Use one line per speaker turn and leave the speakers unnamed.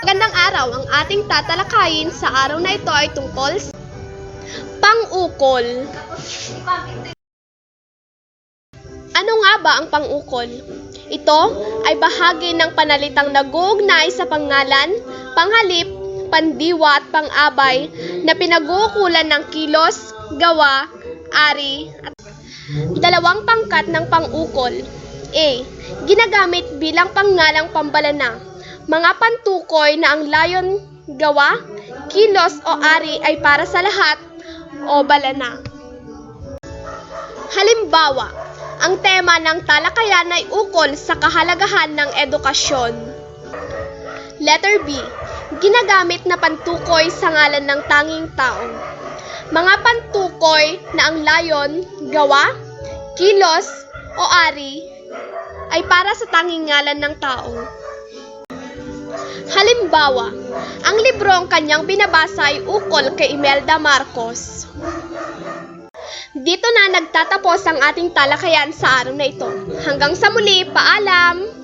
Magandang araw, ang ating tatalakayin sa araw na ito ay tungkol sa pang-ukol. Ano nga ba ang pang-ukol? Ito ay bahagi ng panalitang nag-uugnay sa pangalan, panghalip, pandiwa at pang-abay na pinag-uukulan ng kilos, gawa, ari at dalawang pangkat ng pang-ukol. A. Ginagamit bilang pangalang pambalana. Mga pantukoy na ang layon, gawa, kilos o ari ay para sa lahat o balana. Halimbawa, ang tema ng talakayan ay ukol sa kahalagahan ng edukasyon. Letter B. Ginagamit na pantukoy sa ngalan ng tanging tao. Mga pantukoy na ang layon, gawa, kilos o ari ay para sa tanging ngalan ng tao. Halimbawa, ang librong kanyang binabasa ay ukol kay Imelda Marcos. Dito na nagtatapos ang ating talakayan sa araw na ito. Hanggang sa muli, paalam!